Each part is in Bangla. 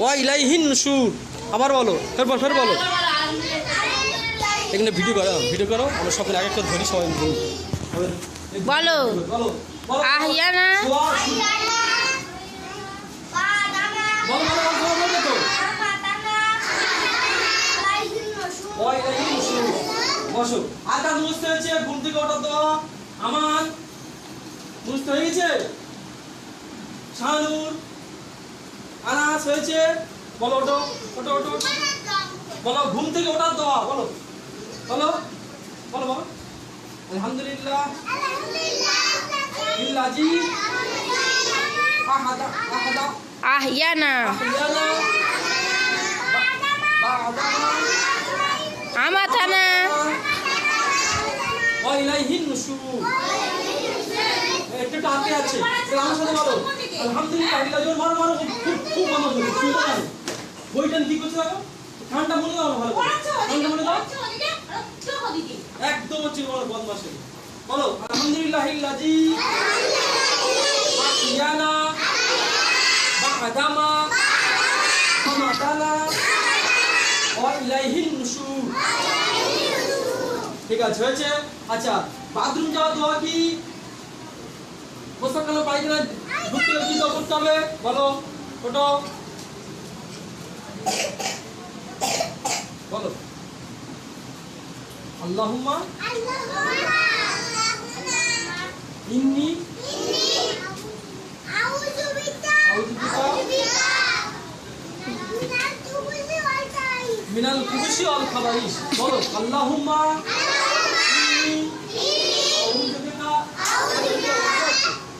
ওয়া ইলাইহিন নুশুর। আবার বলো ফের বল ফের বলো। এখানে ভিডিও করো ভিডিও করো আমরা সকলে এক একটা ধরি সবাই বলি। বলো আহিয়ানা। বসো। আকাশ মুছতে হয়েছে? ঘুম থেকে আমার মুছতে হয়ে গেছে? আনাস হয়েছে। বলো ওটো ওটো ওটো ওটো। বলো ঘুম থেকে ওঠার দেওয়া বলো। বলো বলো বলো। আলহামদুলিল্লাহ। ইল্লাজি আহাদা আহাদা। আহিয়ানা। আহইয়ানা বা'দানা আমাতানা ওয়া ইলাইহিন নুশুর একটু টানতে আছে। আমার সাথে বলো আলহামদুলিল্লাহ এটা জোর মারো মারো। খুব খুব মনোযোগ শুনতে পারো বইটা কি করছে দেখো ঠান্ডা মনে দাও ভালো করে ঠান্ডা মনে দাও। একদম হচ্ছে বলো বদমাশি। বলো আলহামদুলিল্লাহ ইল্লাজি ইয়ানা বা'দামা আমাতানা ওয়া ইলাইহিন নুশুর ঠিক আছে হয়েছে? আচ্ছা বাথরুম যাওয়া দোয়া কি? পোশাক কালো পায়খানা ঢুকতে কি করতে হবে বলো ওটো বলো। আল্লাহুম্মা। ইন্নি। আউযু বিকা মিনাল খুবুশি ওয়াল খাবাইস। বলো আল্লাহুম্মা। ইন্নি আউযু বিকা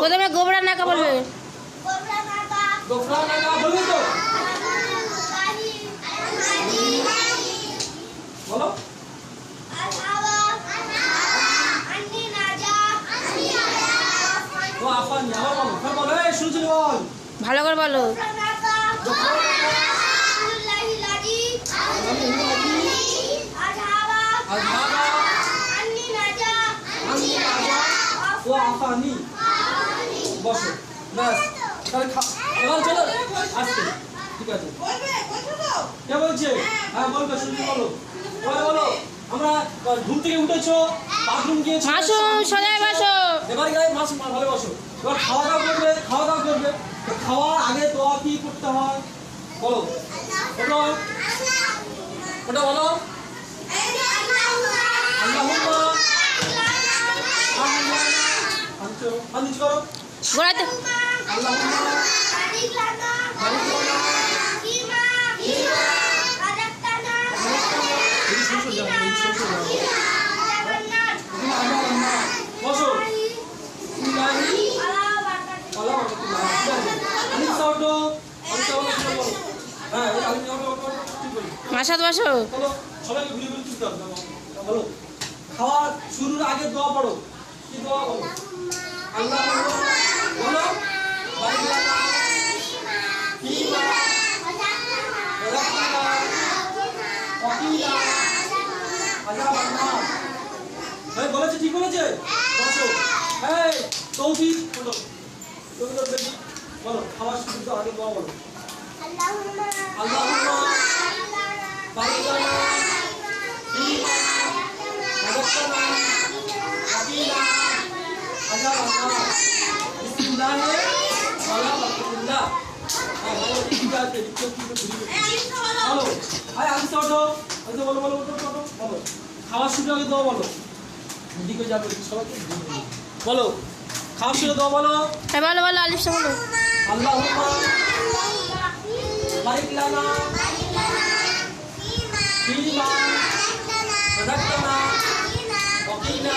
প্রথমে গোবরা নাকা বলবে। বল। ভালো করে বলো। আফানি। বসো। ব্যাস। তাহলে এবার চলো আসতে। ঠিক আছে। কে বলছে? হ্যাঁ বলবে শুনছি বলো। বলো বলো আমরা ঘুম থেকে উঠেছো বাথরুম গিয়েছো। মাসুম সোজায় বাসো এবার গায়ে মাছ মা ভালো বসো। এবার খাওয়া দাওয়া করবে খাওয়া দাওয়া করবে খাওয়ার আগে দোয়া কি করতে হয়? বলো। ওটা ওটা বলো। আল্লাহুম্মা। বলি মাসাদ বাসো। খাওয়া শুরুর আগে দোয়া পড়ো। কি দোয়া বলো আল্লাহ বলো বলেছে ঠিক বলেছে বসো এই তৌফিক বলো তো দেখি বলো খাওয়া শুরুর আগে দোয়া বলো আল্লাহুম্মা বারিকাল্লাহ ফিমা রাব্বানা ওয়াকিলা বিসমিল্লাহি বারাকাতুল্লাহ হ্যাঁ বলো ঠিক আছে ঠিক আছে বলো আয় আগে ওঠো আগে বলো। বলো ওঠো ওঠো বলো খাওয়ার শুরু আগে দাও বলো দিকে যাবে সবাইকে বলো খাওয়ার শুরু দাও বলো হ্যাঁ বলো বলো আলিফ বলো আল্লাহুম্মা বারিক লানা ফিমা রাযাকতানা ওয়াকিনা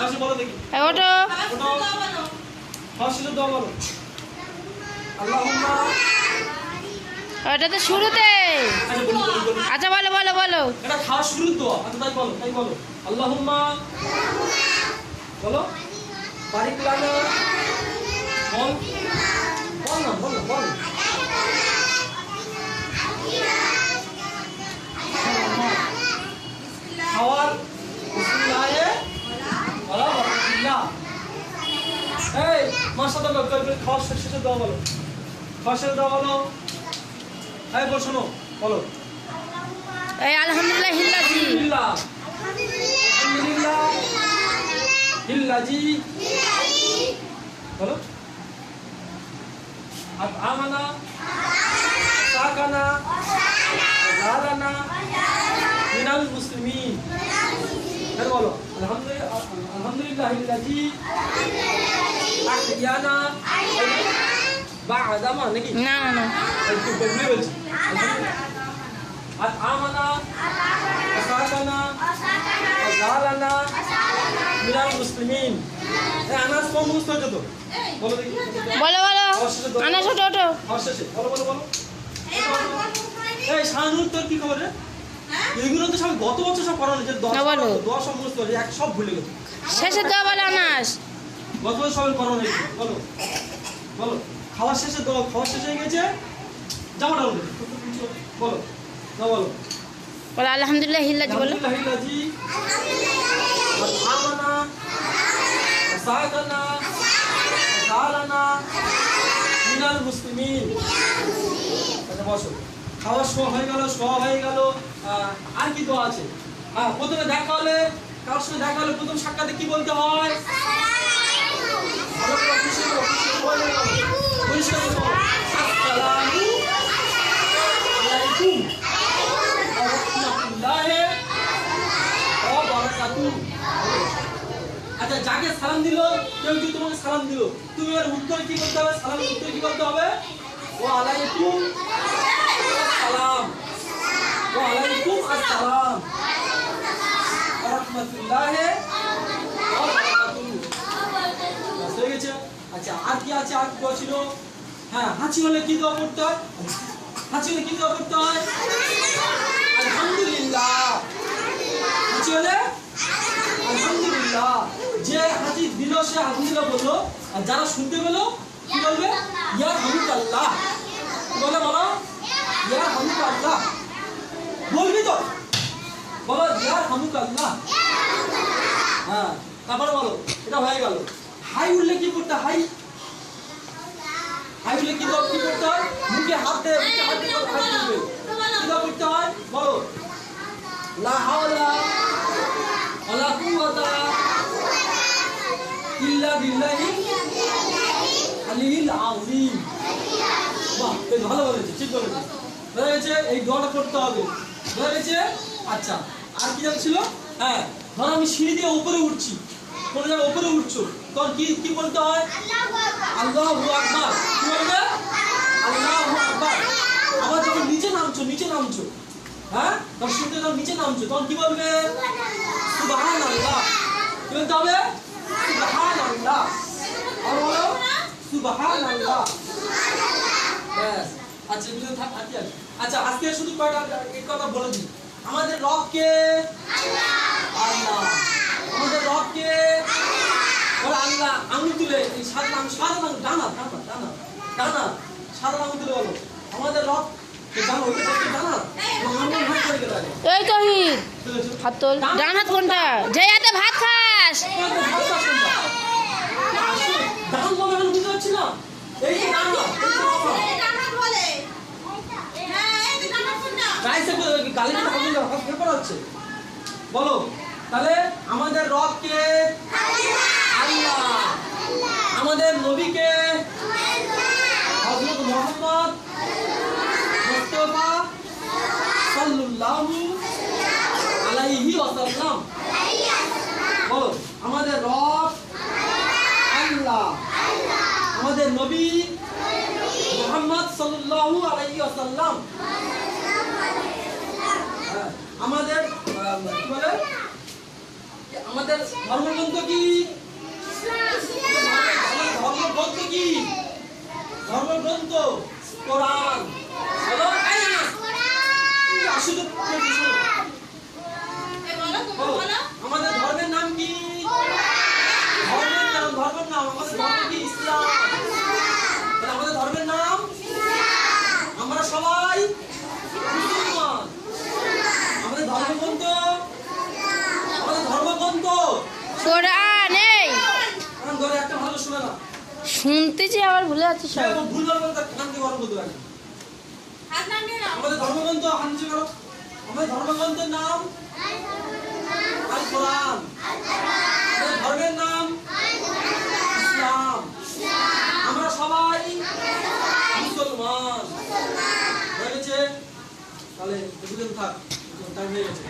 কাছে বলো দেখি। ওটো খাওয়া দোয়া বলো। আল্লাহুম্মা। ওটা তো শুরুতে। আচ্ছা বলি বলি বলি। আচ্ছা বলো বলো বলো। এটা খাওয়া শুরুর দোয়া আচ্ছা তাই বলো তাই বলো। আল্লাহুম্মা। বলো। বারিক লানা বল। বল না বল না বল। খাওয়ার বিসমিল্লাহে ওয়ালা বারাকাতুল্লাহ সাথে গল্প করে খাওয়ার শেষ দোয়া বলো খাওয়ার শেষে দোয়া বলো এই বল শোনো বলো। এই আলহামদুলিল্লাহ হিল্লাজি আলহামদুলিল্লাহ। হিল্লাজি। বলো। আব আমানা। সাকানা। জালানা। মিনাল মুসলিমিন। বলো। আলহামদুলিল্লাহ আলহামদুলিল্লাহ হিল্লাজি। আহিয়ানা বা'দামা নাকি না না একটু বদলে বলছি মুসলিমিন আনাস কম হচ্ছে তো বলো দেখি বলো বলো আনা ছোট ওটো আর শেষে বলো বলো বলো এই শাহানুর তোর কি খবর রে? এগুলো তো সব গত বছর সব করানো যে দশ এক সব ভুলে গেছে। শেষে দেওয়া বলো আনাস। গত সবাই করানো হয়েছে বলো। বলো। খাওয়ার শেষে খাওয়ার শেষে হয়ে গেছে জামাটা উঠে বলো। না বলো। বলো আলহামদুলিল্লাহ হিল্লাজি বলো। হিল্লাজি। আত'আমানা সাকানা জালানা মিনাল মুসলিমিন। বসো। খাওয়া শোয়া হয়ে গেল শোয়া হয়ে গেল। আর কি দোয়া আছে? হ্যাঁ প্রথমে দেখা হলে কারোর সঙ্গে দেখা হলে প্রথম সাক্ষাতে কি বলতে হয় ভালো করে পরিষ্কার করো, পরিষ্কার করে বলো। পরিষ্কার করে বলো। আসসালামু আলাইকুম ওয়া রাহমাতুল্লাহি ওয়া বারাকাতুহু। আচ্ছা যাকে সালাম দিল, কেউ যদি তোমাকে সালাম দিল? তুমি এর উত্তর কি করতে হবে? সালামের উত্তর কি করতে হবে? আলাইকুম ওয়া আলাইকুম আসসালাম। রাহমাতুল্লাহি। গেছে। আচ্ছা আর কি আছে? আর কি হ্যাঁ হাঁচি হলে কি দোয়া করতে হয়? হাঁচি হলে কি দোয়া করতে হয়? আলহামদুলিল্লাহ। হাঁচি হলে যে হাঁচি দিল, সে আলহামদুলিল্লাহ বলল, আর যারা শুনতে পেল, কি বলবে? ইয়া হামুক আল্লাহ বলে বলো, ইয়া হামুক আল্লাহ বলবি তো? বলো, ইয়া হামুক আল্লাহ হ্যাঁ তারপরে বলো, এটা হয়ে গেল। হাই উঠলে কি করতে হাই হাই উঠলে কি করতে হয় মুখে হাত দে মুখে হাত দিয়ে হাত তুলবে কি দর করতে হয় বলো লা হাওলা ওয়ালা কুওয়াতা ইল্লা বিল্লাহি আলিল আযীম বাহ বেশ ভালো বলেছে, ঠিক বলেছে। হয়ে গেছে, এই দোয়াটা করতে হবে। হয়ে গেছে আচ্ছা আর কি ছিল? হ্যাঁ ধর আমি সিঁড়ি দিয়ে উপরে উঠছি। কোনো জায়গায় উপরে উঠছো। তখন কি কি বলতে হয়? আল্লাহু আকবার। কি বলবে? আল্লাহু আকবার। আবার যখন নিচে নামছো নিচে নামছো হ্যাঁ তখন শুনতে যখন নিচে নামছো, তখন কি বলবে? সুবহানাল্লাহ। কি বলতে হবে? সুবহানাল্লাহ। আর বলো, সুবহানাল্লাহ। ব্যাস আচ্ছা এগুলো থাক হাতি আচ্ছা আজকে শুধু কয়টা এই কথা বলে দিই। আমাদের রবকে আল্লাহ। আমাদের রবকে ওরা আল্লাহ আঙুল তুলে এই সাদা আঙুল সাদা আঙুল ডানা ডানা ডানা ডানা সাদা আঙুল তুলে বলো। আমাদের রব এই আছে হাত তোল। ডান হাত কোনটা? যে হাতে ভাত খাস। ডান বলে বুঝতে পারছি না এই ডানা এই যে বাবা। রাইসে না হাত পেপার হচ্ছে। বলো তাহলে আমাদের রবকে আল্লাহ। আমাদের নবীকে হযরত মুহাম্মদ মুস্তাফা সাল্লাল্লাহু আলাইহি ওয়াসাল্লাম। বলো আমাদের রব আল্লাহ। আমাদের নবী মুহাম্মদ সাল্লাল্লাহু আলাইহি ওয়াসাল্লাম। হ্যাঁ, আমাদের কি বলে? আমাদের ধর্মগ্রন্থ কি? ধর্মগ্রন্থ কি? ধর্মগ্রন্থ কোরআন। বলো, আমাদের ধর্মের নাম কি ধর্মের নাম ধর্মের নাম আমাদের ধর্ম কি ইসলাম তাহলে আমাদের ধর্মের নাম আমরা সবাই মুসলমান আমাদের ধর্মগ্রন্থ আমাদের ধর্মগ্রন্থ কোরআন এই কারণ ধরে একটা ভালো শোনা না শুনতেছি আবার ভুলে যাচ্ছি সে সব ভুল ভালো তার কান দিয়ে গরম করতে পারে। আমাদের ধর্মগ্রন্থ হানজি করো। আমাদের ধর্মগ্রন্থের নাম আল কোরআন আমাদের ধর্মের নাম ইসলাম। আমরা সবাই মুসলমান। হয়ে গেছে? তাহলে দুজন থাক টাইম হয়ে গেছে।